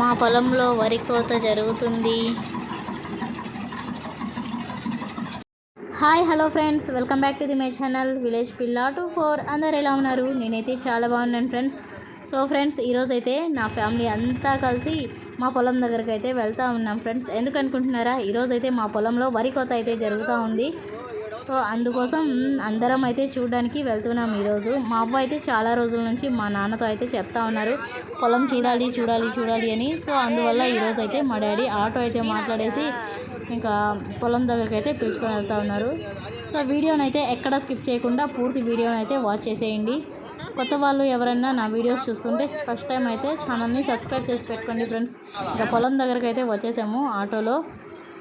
మా పొలంలో వరి కోత జరుగుతుంది. Hi hello friends. Welcome back to the my channel village Pilla two four. అందరు ఎలా ఉన్నారు? నేనైతే చాలా బాగున్నాను ఫ్రెండ్స్. సో ఫ్రెండ్స్ ఈరోజు అయితే నా ఫ్యామిలీ అంతా కలిసి మా పొలం దగ్గరికి అయితే వెళ్తూ ఉన్నాం ఫ్రెండ్స్. ఎందుకు అనుకుంటున్నారా? ఈరోజు అయితే మా పొలంలో వరి కోత అయితే జరుగుతూ ఉంది. సో అందుకోసం అందరం అయితే చూడడానికి వెళ్తున్నాం ఈరోజు. మా అబ్బాయి అయితే చాలా రోజుల నుంచి మా నాన్నతో అయితే చెప్తా ఉన్నారు. పొలం చూడాలి చూడాలి చూడాలి అని. సో అందువల్ల ఈరోజు అయితే మా డాడీ ఆటో అయితే మాట్లాడేసి ఇంకా పొలం దగ్గరికి అయితే పిలుచుకొని వెళ్తా ఉన్నారు. సో వీడియోని అయితే ఎక్కడ స్కిప్ చేయకుండా పూర్తి వీడియోని అయితే వాచ్ చేసేయండి. కొత్త వాళ్ళు ఎవరైనా నా వీడియోస్ చూస్తుంటే ఫస్ట్ టైం అయితే ఛానల్ని సబ్స్క్రైబ్ చేసి పెట్టుకోండి ఫ్రెండ్స్. ఇంకా పొలం దగ్గరికి అయితే వచ్చేసాము ఆటోలో.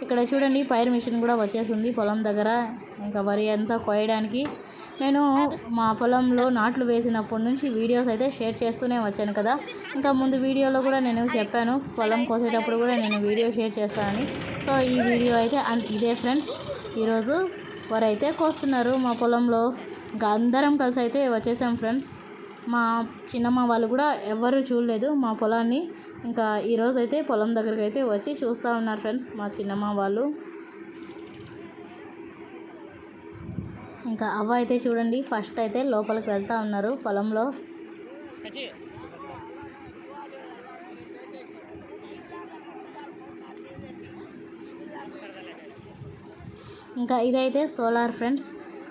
ఇక్కడ చూడండి పైర్ మిషన్ కూడా వచ్చేసింది పొలం దగ్గర. ఇంకా వరి అంతా కోయడానికి. నేను మా పొలంలో నాట్లు వేసినప్పటి నుంచి వీడియోస్ అయితే షేర్ చేస్తూనే వచ్చాను కదా. ఇంకా ముందు వీడియోలో కూడా నేను చెప్పాను పొలం కోసేటప్పుడు కూడా నేను వీడియో షేర్ చేస్తానని. సో ఈ వీడియో అయితే అన్- ఇదే ఫ్రెండ్స్. ఈరోజు వారైతే కోస్తున్నారు మా పొలంలో. ఇంకా అందరం కలిసి అయితే వచ్చేసాం ఫ్రెండ్స్. మా చిన్నమ్మ వాళ్ళు కూడా ఎవ్వరూ చూడలేదు మా పొలాన్ని. ఇంకా ఈరోజు అయితే పొలం దగ్గరికి అయితే వచ్చి చూస్తూ ఉన్నారు ఫ్రెండ్స్ మా చిన్నమ్మ వాళ్ళు. ఇంకా అవ్వ అయితే చూడండి ఫస్ట్ అయితే లోపలికి వెళ్తా ఉన్నారు పొలంలో. ఇంకా ఇదైతే సోలార్ ఫ్రెండ్స్.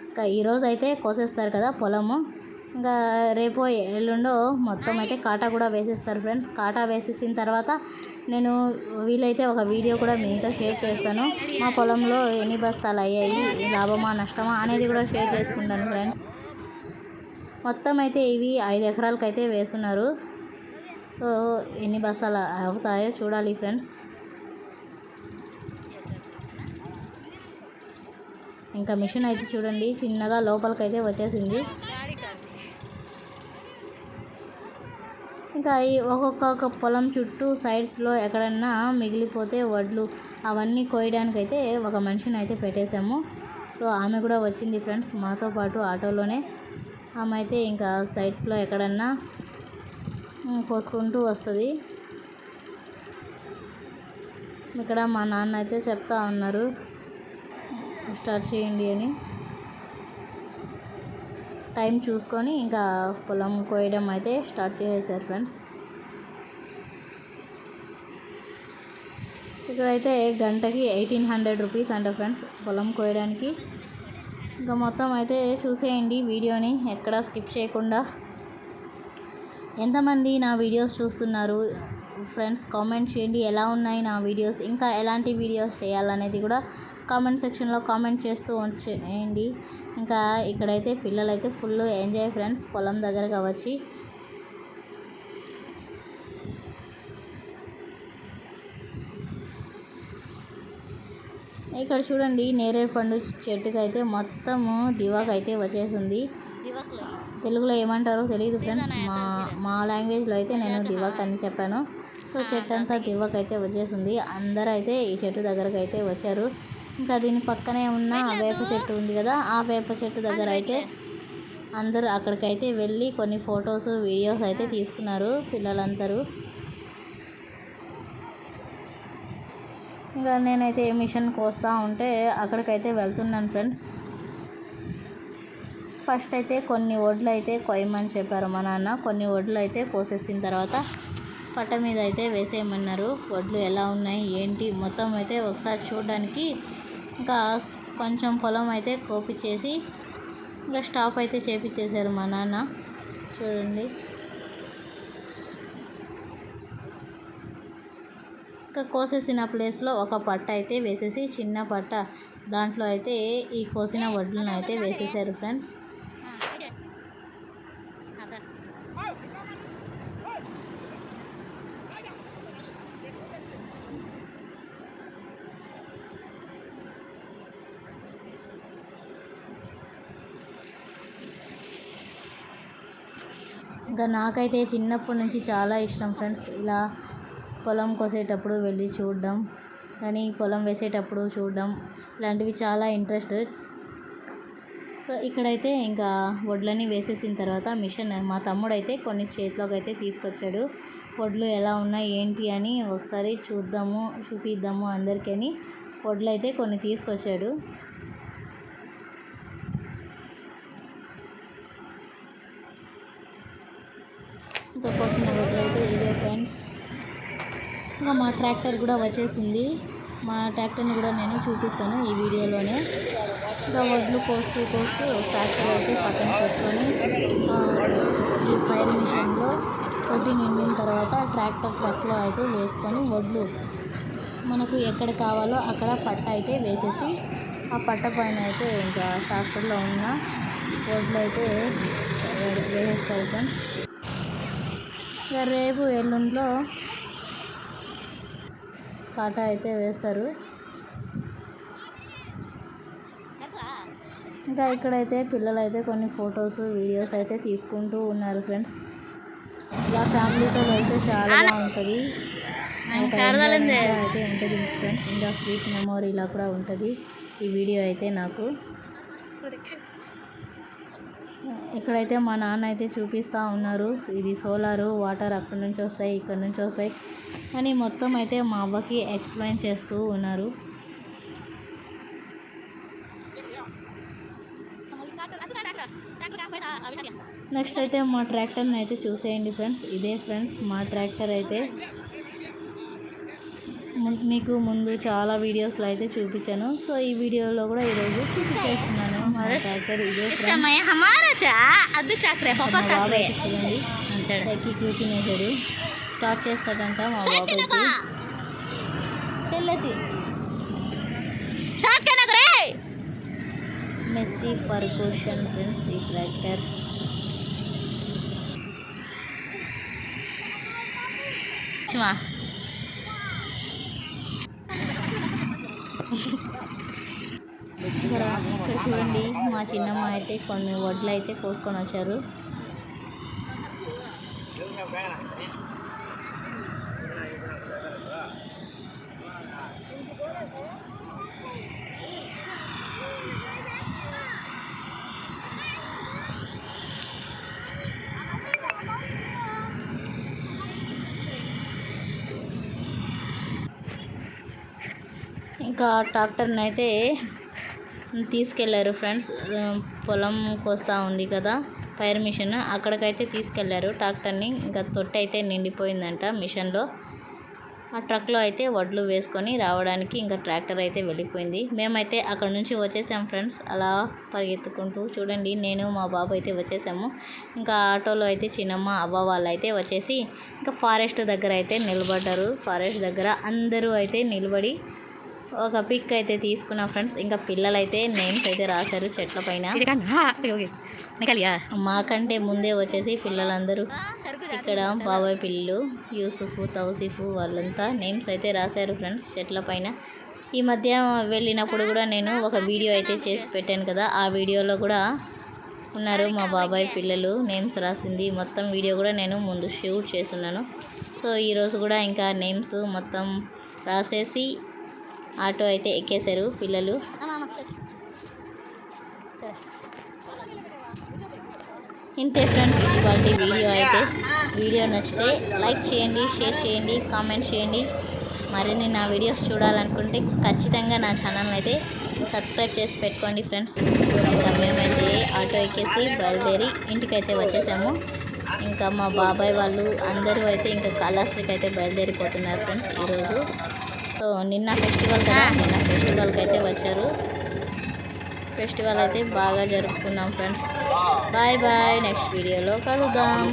ఇంకా ఈరోజు అయితే కోసేస్తారు కదా పొలము. ఇంకా రేపో ఎల్లుండో మొత్తం అయితే కాటా కూడా వేసేస్తారు ఫ్రెండ్స్. కాటా వేసేసిన తర్వాత నేను వీలైతే ఒక వీడియో కూడా మీతో షేర్ చేస్తాను. మా పొలంలో ఎన్ని బస్తాలు అయ్యాయి లాభమా నష్టమా అనేది కూడా షేర్ చేసుకుంటాను ఫ్రెండ్స్. మొత్తం అయితే ఇవి ఐదు ఎకరాలకు అయితే వేస్తున్నారు. సో ఎన్ని బస్తాలు అవుతాయో చూడాలి ఫ్రెండ్స్. ఇంకా మిషన్ అయితే చూడండి చిన్నగా లోపలికైతే వచ్చేసింది. ఇంకా ఒక్కొక్క పొలం చుట్టూ సైడ్స్లో ఎక్కడన్నా మిగిలిపోతే వడ్లు. అవన్నీ కోయడానికి అయితే ఒక మనిషిని అయితే పెట్టేశాము. సో ఆమె కూడా వచ్చింది ఫ్రెండ్స్ మాతో పాటు ఆటోలోనే. ఆమె అయితే ఇంకా సైడ్స్లో ఎక్కడన్నా కోసుకుంటూ వస్తుంది. ఇక్కడ మా నాన్న అయితే చెప్తా ఉన్నారు. స్టార్ట్ చేయండి అని. టైం చూసుకొని ఇంకా పొలం కోయడం అయితే స్టార్ట్ చేసేసారు ఫ్రెండ్స్. ఇక్కడైతే గంటకి ఎయిటీన్ హండ్రెడ్ రూపీస్ అంట ఫ్రెండ్స్ పొలం కోయడానికి. ఇంకా మొత్తం అయితే చూసేయండి వీడియోని ఎక్కడా స్కిప్ చేయకుండా. ఎంతమంది నా వీడియోస్ చూస్తున్నారు? ఫ్రెండ్స్ కామెంట్ చేయండి ఎలా ఉన్నాయి నా వీడియోస్? ఇంకా ఎలాంటి వీడియోస్ చేయాలనేది కూడా కామెంట్ సెక్షన్లో కామెంట్ చేస్తూ వచ్చేయండి ఇంకా ఇక్కడైతే పిల్లలైతే ఫుల్ ఎంజాయ్ ఫ్రెండ్స్. పొలం దగ్గరకు వచ్చి ఇక్కడ చూడండి నేరేడు పండు చెట్టుకి అయితే మొత్తము దివాకు అయితే వచ్చేసింది. తెలుగులో ఏమంటారో తెలియదు ఫ్రెండ్స్. మా మా లాంగ్వేజ్లో అయితే నేను దివాక్ అని చెప్పాను. సో చెట్టు అంతా దివాక్ అయితే వచ్చేసింది. అందరూ అయితే ఈ చెట్టు దగ్గరకు అయితే వచ్చారు. ఇంకా దీని పక్కనే ఉన్న వేప చెట్టు ఉంది కదా ఆ వేప చెట్టు దగ్గర అయితే అందరూ అక్కడికైతే వెళ్ళి కొన్ని ఫొటోస్ వీడియోస్ అయితే తీసుకున్నారు పిల్లలందరూ. ఇంకా నేనైతే మిషన్ కోస్తా ఉంటే అక్కడికైతే వెళ్తున్నాను ఫ్రెండ్స్. ఫస్ట్ అయితే కొన్ని వడ్లు అయితే కొయ్యమని చెప్పారు మా నాన్న. కొన్ని వడ్లు అయితే కోసేసిన తర్వాత పట్ట మీద అయితే వేసేయమన్నారు. వడ్లు ఎలా ఉన్నాయి ఏంటి మొత్తం అయితే ఒకసారి చూడడానికి ఇంకా కొంచెం పొలం అయితే కోపిచ్చేసి ఇంకా స్టాప్ అయితే చేపించేశారు మా నాన్న. చూడండి. ఇంకా కోసేసిన ప్లేస్లో ఒక పట్ట అయితే వేసేసి చిన్న పట్ట. దాంట్లో అయితే ఈ కోసిన వడ్లను అయితే వేసేసారు ఫ్రెండ్స్. ఇంకా నాకైతే చిన్నప్పటి నుంచి చాలా ఇష్టం ఫ్రెండ్స్. ఇలా పొలం కోసేటప్పుడు వెళ్ళి చూడడం కానీ పొలం వేసేటప్పుడు చూడడం ఇలాంటివి చాలా ఇంట్రెస్ట్. సో ఇక్కడైతే ఇంకా వడ్లని వేసేసిన తర్వాత మిషన్ మా తమ్ముడు అయితే కొన్ని చేతిలోకి అయితే తీసుకొచ్చాడు. వడ్లు ఎలా ఉన్నాయి ఏంటి అని ఒకసారి చూద్దాము చూపిద్దాము అందరికీ అని వడ్లు అయితే కొన్ని తీసుకొచ్చాడు. ఇంకా కోసిన వడ్లు అయితే ఇదే ఫ్రెండ్స్ ఇంకా మా ట్రాక్టర్ కూడా వచ్చేసింది. మా ట్రాక్టర్ని కూడా నేను చూపిస్తాను ఈ వీడియోలోనే. ఇంకా వడ్లు కోస్తూ కోస్తూ ట్రాక్టర్ అయితే పక్కన పెట్టుకొని ఈ ఫైర్ మిషన్లో కొద్ది నిండిన తర్వాత ట్రాక్టర్ ట్రక్లో అయితే వేసుకొని వడ్లు మనకు ఎక్కడ కావాలో అక్కడ పట్ట అయితే వేసేసి ఆ పట్ట పైన అయితే ఇంకా ట్రాక్టర్లో ఉన్న వడ్లు అయితే వేసేస్తారు ఫ్రెండ్స్ ఇక రేపు ఎల్లుండిలో కాటా అయితే వేస్తారు. ఇంకా ఇక్కడైతే పిల్లలు అయితే కొన్ని ఫొటోస్ వీడియోస్ అయితే తీసుకుంటూ ఉన్నారు ఫ్రెండ్స్. ఇలా ఫ్యామిలీతో వెళ్తే చాలా బాగుంటుంది. అయితే ఉంటుంది ఫ్రెండ్స్. ఇంకా స్వీట్ మెమొరీ ఇలా కూడా ఉంటుంది ఈ వీడియో అయితే నాకు. ఇక్కడైతే మా నాన్న అయితే చూపిస్తూ ఉన్నారు. ఇది సోలారు వాటర్ అక్కడ నుంచి వస్తాయి ఇక్కడ నుంచి వస్తాయి అని మొత్తం అయితే మా అవ్వకి ఎక్స్ప్లెయిన్ చేస్తూ ఉన్నారు. నెక్స్ట్ అయితే మా ట్రాక్టర్ని అయితే చూసేయండి ఫ్రెండ్స్. ఇదే ఫ్రెండ్స్ మా ట్రాక్టర్ అయితే. మీకు ముందు చాలా వీడియోస్లో అయితే చూపించాను. సో ఈ వీడియోలో కూడా ఈరోజు చూపించేస్తున్నాను. ಹಮಾರ ಇಷ್ಟಮಯ ಹಮಾರ ಚಾ ಅದಕ್ಕೆ ಹಾಕ್ರೆ ಪಪ್ಪಕ್ಕೆ ಹಾಕ್ರೆ చూడండి కూర్చుని వేసాడు స్టార్ట్ చేస్తాడంట మా బాబాయ్కి తెల్లది మెస్సీ ఫర్గూషన్ ఫ్రెండ్స్ ఈ ట్రాక్టర్ చూమా ఇక్కడ ఇక్కడ చూడండి మా చిన్నమ్మ అయితే కొన్ని వడ్లు అయితే కోసుకొని వచ్చారు. ఇంకా ట్రాక్టర్ని అయితే తీసుకెళ్ళారు ఫ్రెండ్స్. పొలం కోస్తా ఉంది కదా పైర్ మిషన్ అక్కడికైతే తీసుకెళ్ళారు ట్రాక్టర్ని. ఇంకా తొట్టి అయితే నిండిపోయిందంట మిషన్లో. ఆ ట్రక్లో అయితే వడ్లు వేసుకొని రావడానికి ఇంకా ట్రాక్టర్ అయితే వెళ్ళిపోయింది. మేమైతే అక్కడ నుంచి వచ్చేసాం ఫ్రెండ్స్. అలా పరిగెత్తుకుంటూ చూడండి నేను మా బాబు అయితే వచ్చేసాము. ఇంకా ఆటోలో అయితే చిన్నమ్మ అవ్వ వాళ్ళు అయితే వచ్చేసి ఇంకా ఫారెస్ట్ దగ్గర అయితే నిలబడ్డారు. ఫారెస్ట్ దగ్గర అందరూ అయితే నిలబడి ఒక పిక్ అయితే తీసుకున్నాం ఫ్రెండ్స్. ఇంకా పిల్లలు అయితే నేమ్స్ అయితే రాశారు చెట్ల పైన. మాకంటే ముందే వచ్చేసి పిల్లలందరూ ఇక్కడ బాబాయ్ పిల్లలు యూసుఫ్ తౌసిఫ్ వాళ్ళంతా నేమ్స్ అయితే రాశారు ఫ్రెండ్స్ చెట్ల పైన. ఈ మధ్య వెళ్ళినప్పుడు కూడా నేను ఒక వీడియో అయితే చేసి పెట్టాను కదా ఆ వీడియోలో కూడా ఉన్నారు మా బాబాయ్ పిల్లలు నేమ్స్ రాసింది. మొత్తం వీడియో కూడా నేను ముందు షూట్ చేస్తున్నాను. సో ఈరోజు కూడా ఇంకా నేమ్స్ మొత్తం రాసేసి ఆటో అయితే ఎక్కేశారు పిల్లలు. ఇంతే ఫ్రెండ్స్ ఇవాళ వీడియో అయితే. వీడియో నచ్చితే లైక్ చేయండి షేర్ చేయండి కామెంట్ చేయండి. మరిన్ని నా వీడియోస్ చూడాలనుకుంటే ఖచ్చితంగా నా ఛానల్ అయితే సబ్స్క్రైబ్ చేసి పెట్టుకోండి ఫ్రెండ్స్. ఇంకా మేమైతే ఆటో ఎక్కేసి బయలుదేరి ఇంటికైతే వచ్చేసాము. ఇంకా మా బాబాయ్ వాళ్ళు అందరూ అయితే ఇంకా కళాశ్రీకి అయితే బయలుదేరిపోతున్నారు ఫ్రెండ్స్ ఈరోజు. సో నిన్న ఫెస్టివల్ కదా నిన్న ఫెస్టివల్కి అయితే వచ్చారు. ఫెస్టివల్ అయితే బాగా జరుపుకున్నాం ఫ్రెండ్స్. బాయ్ బాయ్ నెక్స్ట్ వీడియోలో కలుద్దాం.